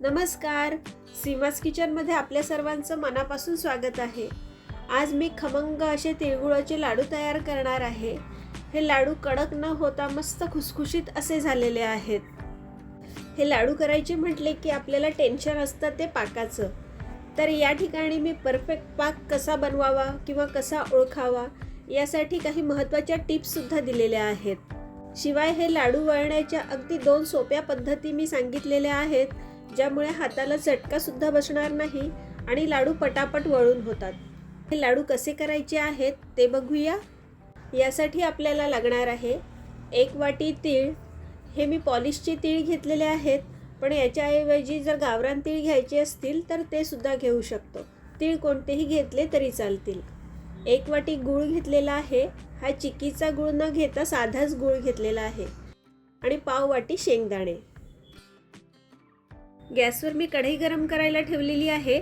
नमस्कार. सीमास किचनमध्ये आपल्या सर्वांचं मनापासून स्वागत आहे. आज मी खमंग असे तिळगुळाचे लाडू तयार करणार आहे. हे लाडू कडक न होता मस्त खुसखुशीत असे झालेले आहेत. हे लाडू करायचे म्हटले की आपल्याला टेन्शन असतं ते पाकाचं. तर या ठिकाणी मी परफेक्ट पाक कसा बनवावा किंवा कसा ओळखावा यासाठी काही महत्त्वाच्या टिप्ससुद्धा दिलेल्या आहेत. शिवाय हे लाडू वळण्याच्या अगदी दोन सोप्या पद्धती मी सांगितलेल्या आहेत. ज्यामुळे हाताला झटका सुद्धा बसणार नाही आणि लाडू पटापट वळून होतात. हे लाडू कसे करायचे आहेत ते बघूया. यासाठी आपल्याला लागणार आहे एक वाटी तीळ. हे मी पॉलिशचे तीळ घेतलेले आहेत पण याच्याऐवजी जर गावरान तीळ घ्यायचे असतील तर ते सुद्धा घेऊ शकतो. तीळ कोणतेही घेतले तरी चालतील. एक वाटी गूळ घेतलेला आहे. हा चिकीचा गूळ न घेता साधाच गूळ घेतलेला आहे. आणि पाव वाटी शेंगदाणे. गॅसवर मी कढई गरम करायला ठेवलेली आहे.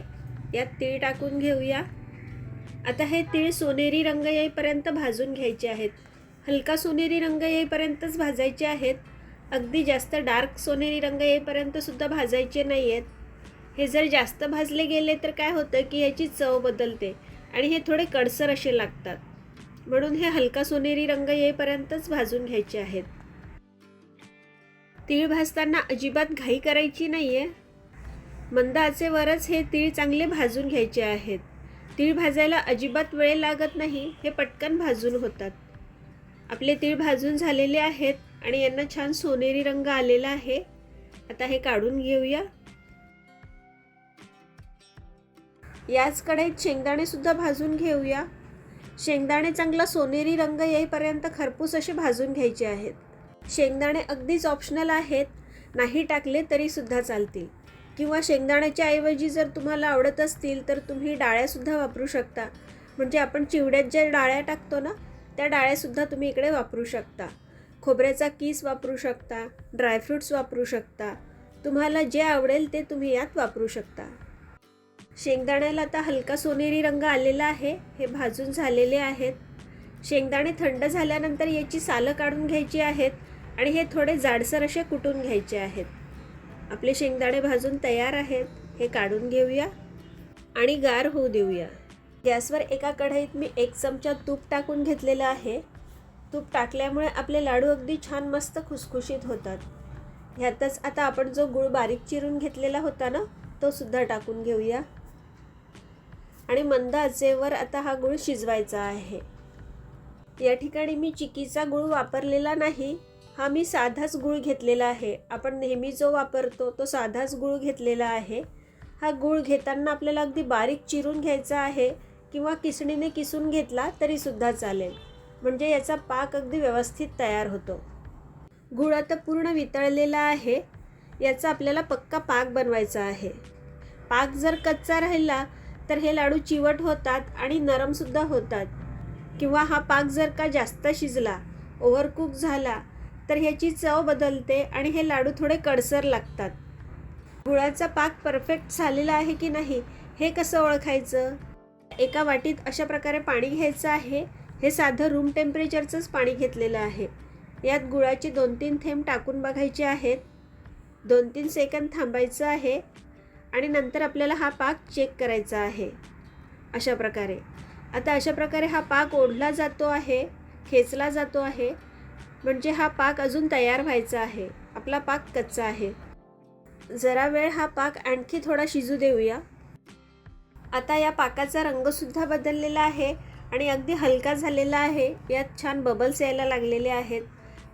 यात तीळ टाकून घेऊया. आता हे तीळ सोनेरी रंग येईपर्यंत भाजून घ्यायचे आहेत. हलका सोनेरी रंग येईपर्यंतच भाजायचे आहेत. अगदी जास्त डार्क सोनेरी रंग येईपर्यंतसुद्धा भाजायचे नाही आहेत हे जर जास्त भाजले गेले तर काय होतं की ह्याची चव बदलते आणि हे थोडे कडसर असे लागतात. म्हणून हे हलका सोनेरी रंग येईपर्यंतच भाजून घ्यायचे आहेत. तीळ भाजताना अजिबात घाई करायची नाही आहे मंद आचेवरच हे तीळ चांगले भाजून घ्यायचे आहेत. तीळ भाजायला अजिबात वेळ लागत नाही हे पटकन भाजून होतात. आपले तीळ भाजून झालेले आहेत आणि यांना छान सोनेरी रंग आलेला आहे. आता हे काढून घेऊया. याच कढईत शेंगदाणे सुद्धा भाजून घेऊया. शेंगदाणे चांगला सोनेरी रंग येईपर्यंत खरपूस असे भाजून घ्यायचे आहेत. शेंगदाणे अगदीच ऑप्शनल आहेत. नाही टाकले तरीसुद्धा चालतील. किंवा शेंगदाण्याच्या ऐवजी जर तुम्हाला आवडत असतील तर तुम्ही डाळ्यासुद्धा वापरू शकता. म्हणजे आपण चिवड्यात ज्या डाळ्या टाकतो ना त्या डाळ्यासुद्धा तुम्ही इकडे वापरू शकता. खोबऱ्याचा किस वापरू शकता ड्रायफ्रूट्स वापरू शकता. तुम्हाला जे आवडेल ते तुम्ही यात वापरू शकता. शेंगदाण्याला आता हलका सोनेरी रंग आलेला आहे हे भाजून झालेले आहेत. शेंगदाणे थंड झाल्यानंतर याची सालं काढून घ्यायची आहेत. आणि हे थोडे जाडसर असे कुटून घ्यायचे आहेत. आपले शेंगदाणे भाजून तयार आहेत. हे काढून घेऊया आणि गार होऊ देऊया. गॅसवर एका कढईत मी एक चमचा तूप टाकून घेतलेलं आहे. तूप टाकल्यामुळे आपले लाडू अगदी छान मस्त खुसखुशीत होतात. ह्यातच आता आपण जो गूळ बारीक चिरून घेतलेला होता ना तो सुद्धा टाकून घेऊया. आणि मंद आचेवर आता हा गूळ शिजवायचा आहे. या ठिकाणी मी चिकीचा गूळ वापरलेला नाही. हा मी साधाच गूळ घेतलेला आहे. आपण नेहमी जो वापरतो तो साधाच गूळ घेतलेला आहे. हा गूळ घेताना आपल्याला अगदी बारीक चिरून घ्यायचा आहे किंवा किसणीने किसून घेतला तरीसुद्धा चालेल. म्हणजे याचा पाक अगदी व्यवस्थित तयार होतो. गुळ आता पूर्ण वितळलेला आहे. याचा आपल्याला पक्का पाक बनवायचा आहे. पाक जर कच्चा राहिला तर हे लाडू चिवट होतात आणि नरमसुद्धा होतात. किंवा हा पाक जर का जास्त शिजला ओव्हरकुक झाला तर ह्याची चव बदलते आणि हे लाडू थोडे कडसर लागतात. गुळाचा पाक परफेक्ट झालेला आहे की नाही हे कसं ओळखायचं? एका वाटीत अशा प्रकारे पाणी घ्यायचं आहे. हे साधं रूम टेम्परेचरचंच पाणी घेतलेलं आहे. यात गुळाचे दोन तीन थेंब टाकून बघायचे आहेत. दोन तीन सेकंद थांबायचं आहे आणि नंतर आपल्याला हा पाक चेक करायचा आहे. अशा प्रकारे. आता अशा प्रकारे हा पाक ओढला जातो आहे खेचला जातो आहे. म्हणजे हा पाक अजून तयार व्हायचा आहे. आपला पाक कच्चा आहे. जरा वेळ हा पाक आणखी थोडा शिजू देऊया. आता या पाकाचा रंगसुद्धा बदललेला आहे आणि अगदी हलका झालेला आहे. यात छान बबल्स यायला लागलेले आहेत.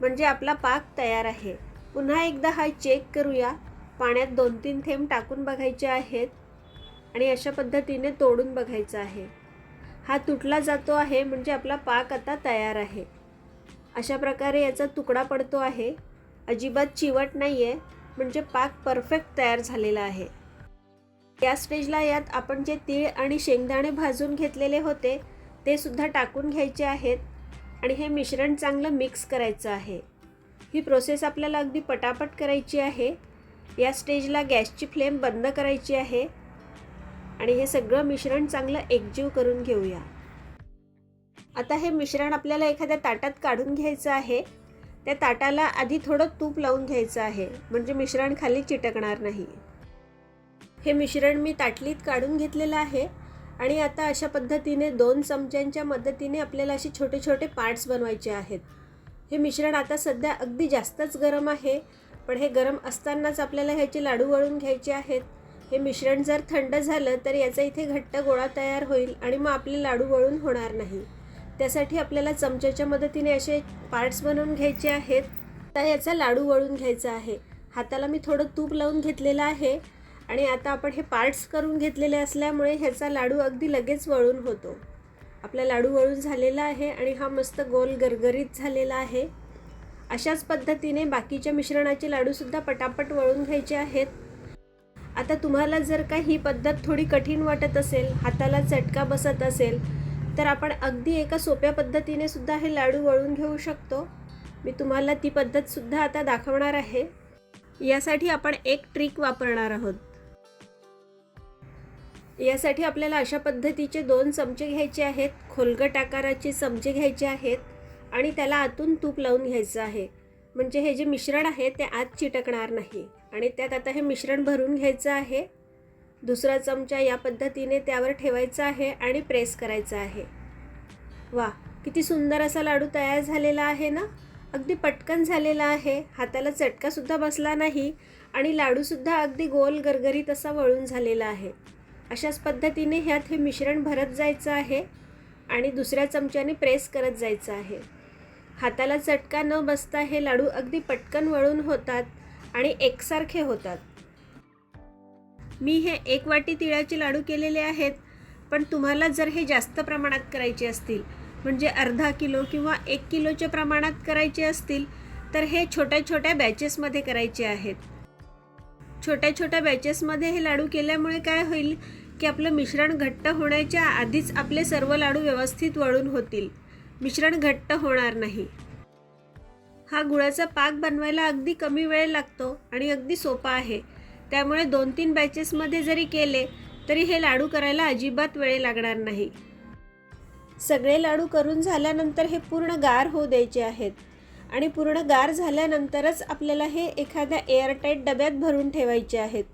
म्हणजे आपला पाक तयार आहे. पुन्हा एकदा हा चेक करूया. पाण्यात दोन तीन थेंब टाकून बघायचे आहेत. आणि अशा पद्धतीने तोडून बघायचं आहे. हा तुटला जातो आहे म्हणजे आपला पाक आता तयार आहे. अशा प्रकारे याचा तुकडा पडतो आहे. अजिबात चिवट नाही आहे म्हणजे पाक परफेक्ट तयार झालेला आहे. या स्टेजला यात आपण जे तीळ आणि शेंगदाणे भाजून घेतलेले होते ते सुद्धा टाकून घ्यायचे आहेत आणि हे मिश्रण चांगलं मिक्स करायचं आहे. ही प्रोसेस आपल्याला अगदी पटापट करायची आहे. या स्टेजला गॅसची फ्लेम बंद करायची आहे आणि हे सगळं मिश्रण चांगलं एकजीव करून घेऊया. आता हे मिश्रण आपल्याला एखाद्या ताटात काढून घ्यायचं आहे. त्या ताटाला आधी थोडं तूप लावून घ्यायचं आहे. म्हणजे मिश्रण खाली चिटकणार नाही. हे मिश्रण मी ताटलीत काढून घेतलेलं आहे. आणि आता अशा पद्धतीने दोन चमच्यांच्या मदतीने आपल्याला असे छोटे छोटे पार्ट्स बनवायचे आहेत. हे मिश्रण आता सध्या अगदी जास्तच गरम आहे. पण हे गरम असतानाच आपल्याला ह्याचे लाडू वळून घ्यायचे आहेत. हे मिश्रण जर थंड झालं तर याचा इथे घट्ट गोळा तयार होईल आणि मग आपले लाडू वळून होणार नाही. त्यासाठी आपल्याला चमच्याच्या मदतीने असे पार्ट्स बनवून घ्यायचे आहेत. आता याचा लाडू वळून घ्यायचा आहे. हाताला मी थोडं तूप लावून घेतलेलं आहे आणि आता आपण हे पार्ट्स करून घेतलेले असल्यामुळे ह्याचा लाडू अगदी लगेच वळून होतो. आपला लाडू वळून झालेला आहे आणि हा मस्त गोल गरगरीत झालेला आहे. अशाच पद्धतीने बाकीच्या मिश्रणाचे लाडूसुद्धा पटापट वळून घ्यायचे आहेत. आता तुम्हाला जर का ही पद्धत थोडी कठीण वाटत असेल हाताला चटका बसत असेल तर आपण अगदी एका सोप्या पद्धतीने सुद्धा हे लाडू वळून घेऊ शकतो. मी तुम्हाला ती पद्धतसुद्धा आता दाखवणार आहे. यासाठी आपण एक ट्रिक वापरणार आहोत. यासाठी आपल्याला अशा पद्धतीचे दोन चमचे घ्यायचे आहेत. खोलगट आकाराचे चमचे घ्यायचे आहेत आणि त्याला आतून तूप लावून घ्यायचं आहे. म्हणजे हे जे मिश्रण आहे ते आत चिटकणार नाही आणि त्यात आता हे मिश्रण भरून घ्यायचं आहे. दुसरा चमचा या पद्धतीने त्यावर ठेवायचा आहे आणि प्रेस करायचा आहे. वा किती सुंदर असा लाडू तयार झालेला आहे ना? अगदी पटकन झालेला आहे. हाताला चटकासुद्धा बसला नाही आणि लाडूसुद्धा अगदी गोल गरगरीत असा वळून झालेला आहे. अशाच पद्धतीने ह्यात हे मिश्रण भरत जायचं आहे आणि दुसऱ्या चमच्याने प्रेस करत जायचं आहे. हाताला चटका न बसता हे लाडू अगदी पटकन वळून होतात आणि एकसारखे होतात. मी हे एक वाटी तिळाचे लाडू केलेले आहेत पण तुम्हाला जर हे जास्त प्रमाणात करायचे असतील म्हणजे अर्धा किलो किंवा एक किलोच्या प्रमाणात करायचे असतील तर हे छोट्या छोट्या बॅचेसमध्ये करायचे आहेत. छोट्या छोट्या बॅचेसमध्ये हे लाडू केल्यामुळे काय होईल की आपलं मिश्रण घट्ट होण्याच्या आधीच आपले सर्व लाडू व्यवस्थित वळून होतील. मिश्रण घट्ट होणार नाही. हा गुळाचा पाक बनवायला अगदी कमी वेळ लागतो आणि अगदी सोपा आहे. त्यामुळे दोन तीन बॅचेसमध्ये जरी केले तरी हे लाडू करायला अजिबात वेळ लागणार नाही. सगळे लाडू करून झाल्यानंतर हे पूर्ण गार होऊ द्यायचे आहेत. आणि पूर्ण गार झाल्यानंतरच आपल्याला हे एखाद्या एअरटाईट डब्यात भरून ठेवायचे आहेत.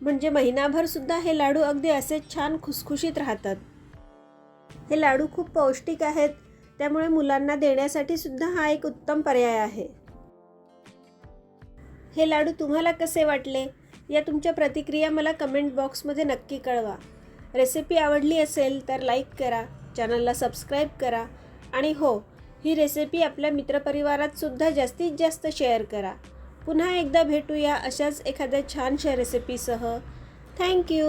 म्हणजे महिनाभरसुद्धा हे लाडू अगदी असेच छान खुसखुशीत राहतात. हे लाडू खूप पौष्टिक आहेत. त्यामुळे मुलांना देण्यासाठी सुद्धा हा एक उत्तम पर्याय आहे. हे लाडू तुम्हाला कसे वाटले? या तुमच्या प्रतिक्रिया मला कमेंट बॉक्समध्ये नक्की कळवा. रेसिपी आवडली असेल तर लाईक करा चॅनलला सबस्क्राईब करा आणि हो ही रेसिपी आपल्या मित्रपरिवारातसुद्धा जास्तीत जास्त शेअर करा. पुन्हा एकदा भेटूया अशाच एखाद्या छानशा रेसिपीसह थँक्यू